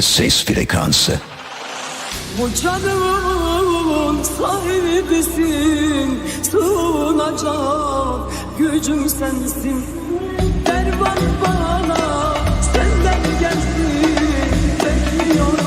ses frekansı. Uçarımın sahibisin, sunacak gücüm sensin. Derman bana senden gelsin, bekliyorum.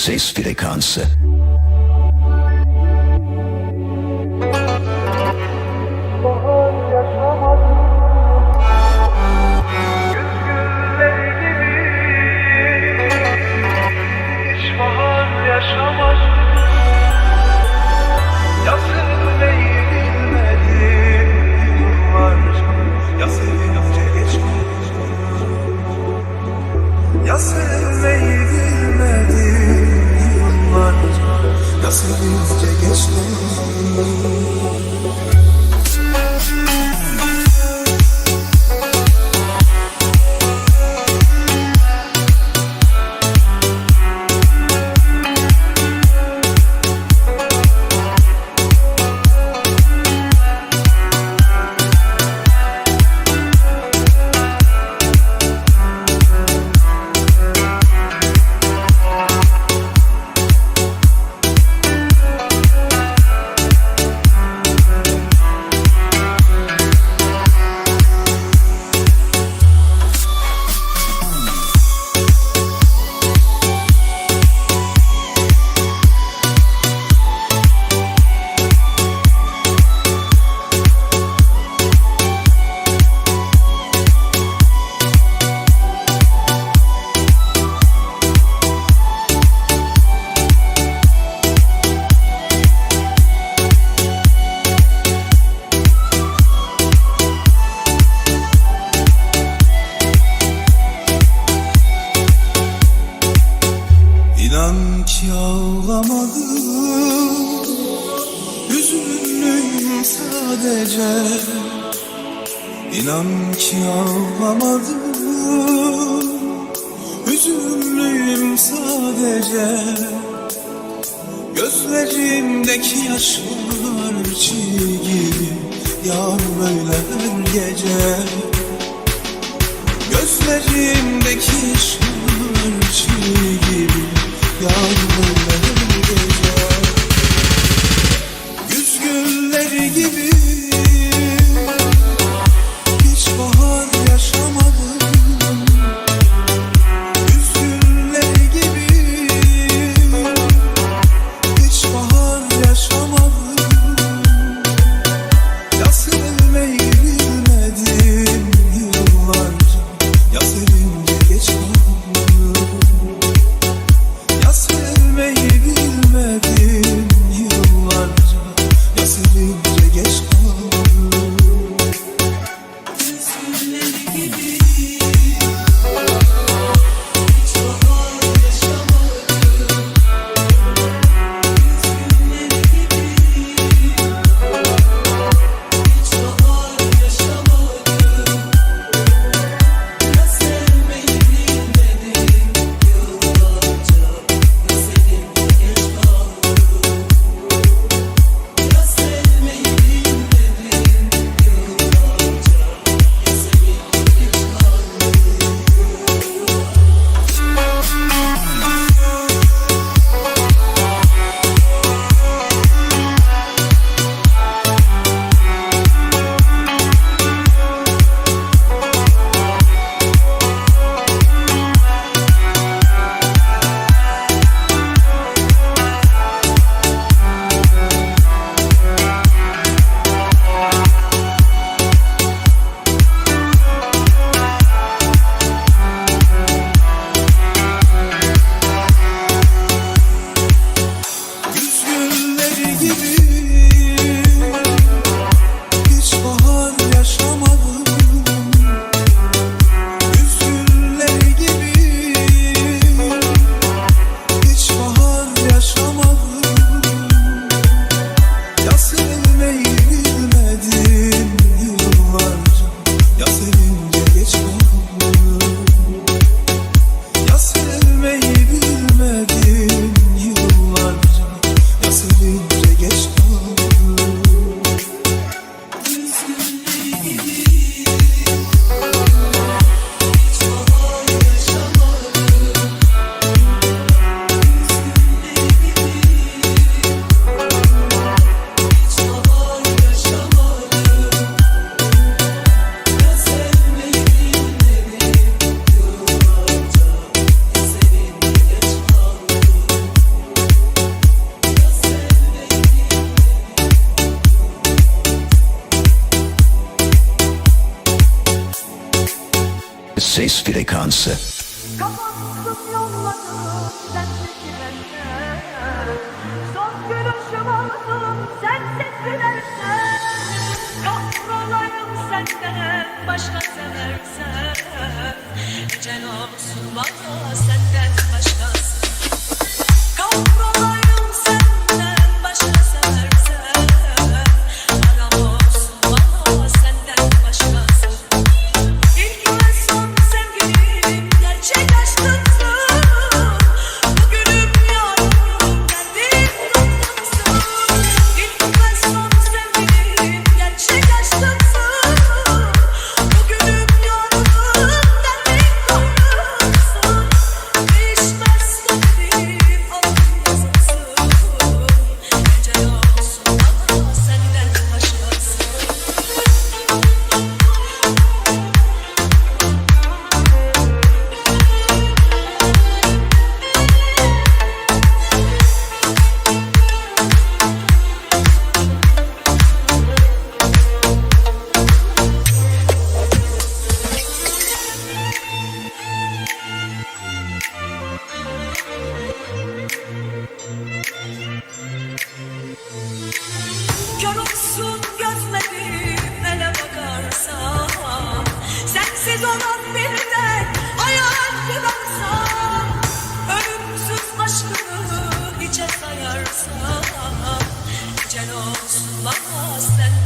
ses frekansı. İnan ki ağlamadım Üzünlüyüm sadece. Gözlerimdeki yaşlar çiğ Yağar böyle her gece. Gözlerimdeki yaşlar çiğ Yağar böyle her gece. Sis für die Kanzel. Ecel olsun bana senden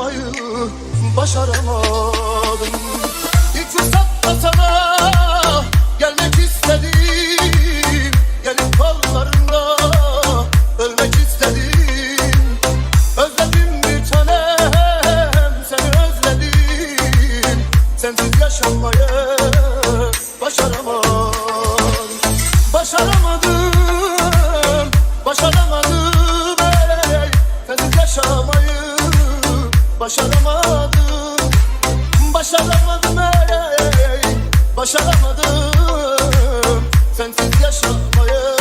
yaşamayı başaramadım başaramadım Başaramadım ey, başaramadım Sensiz yaşamayı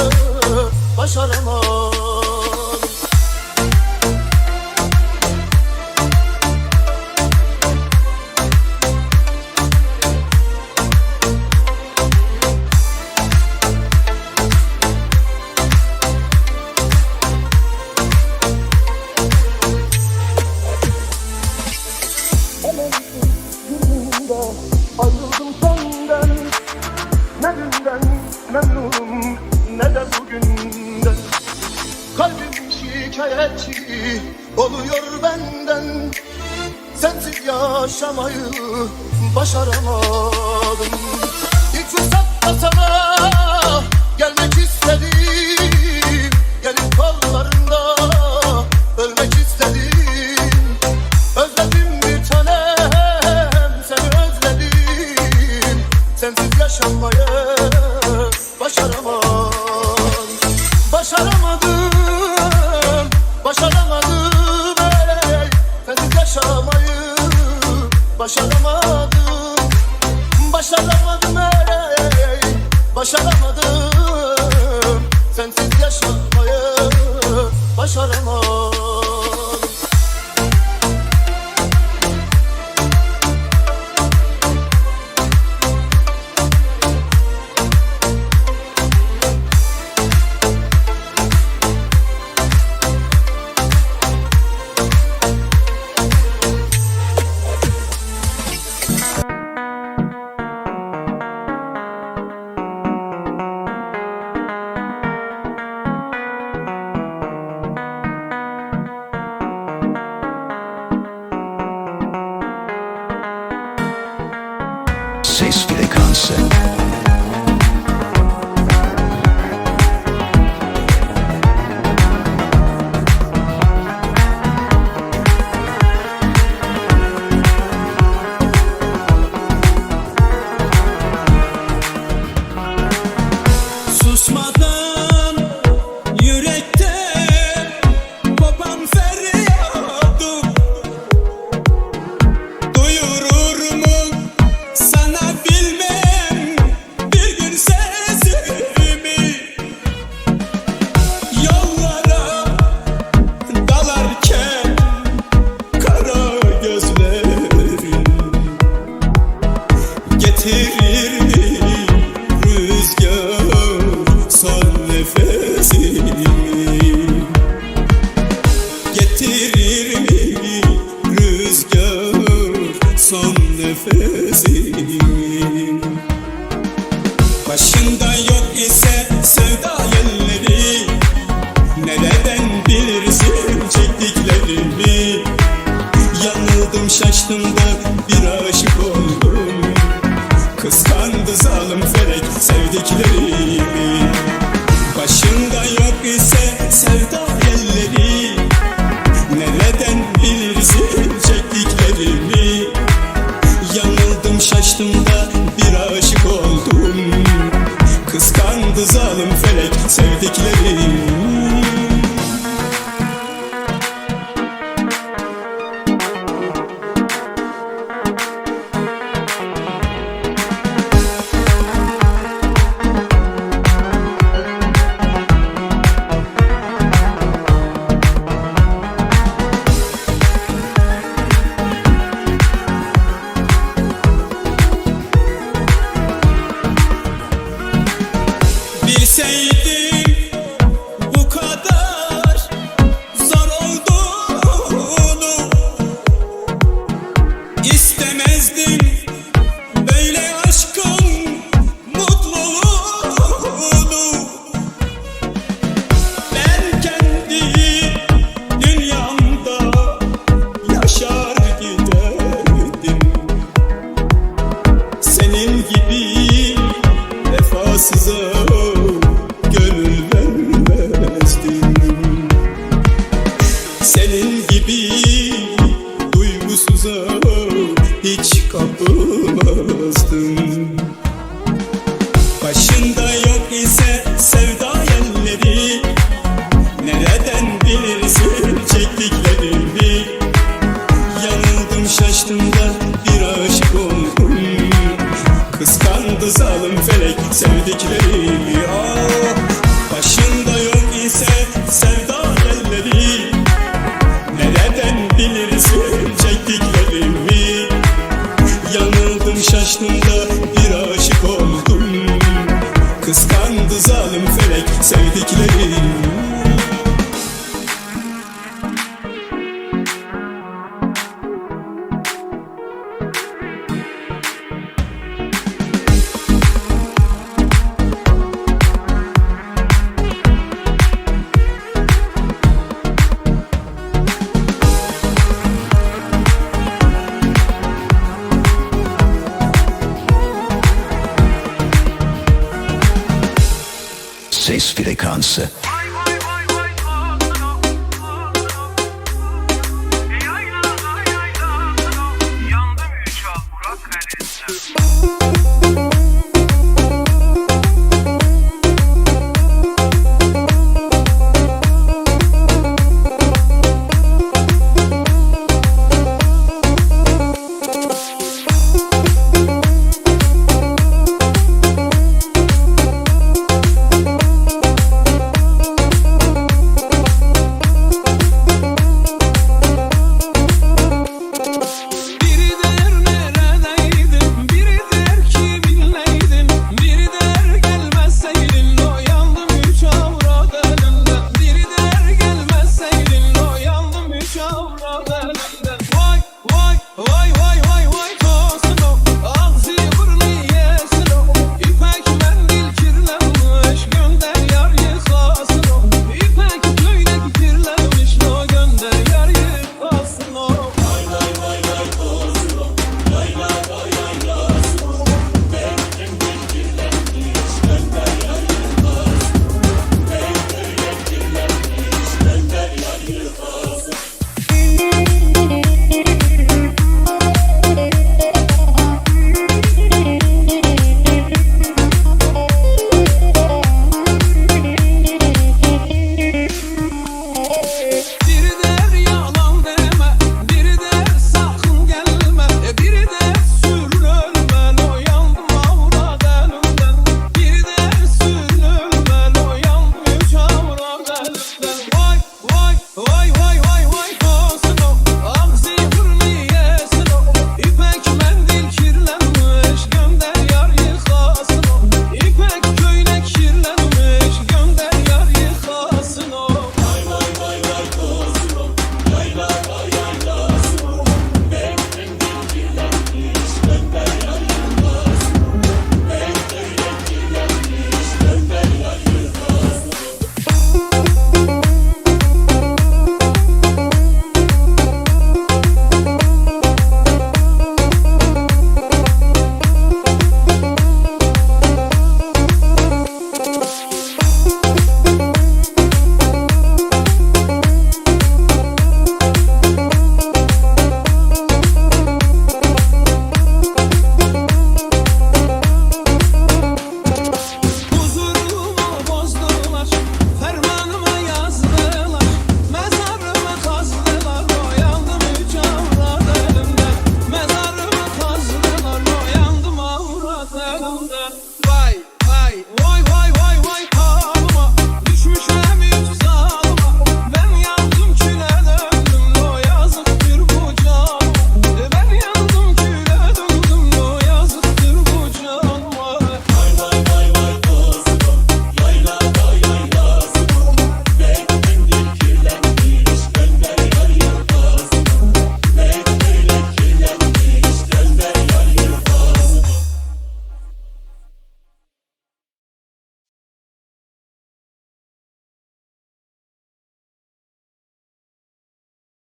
başaramadım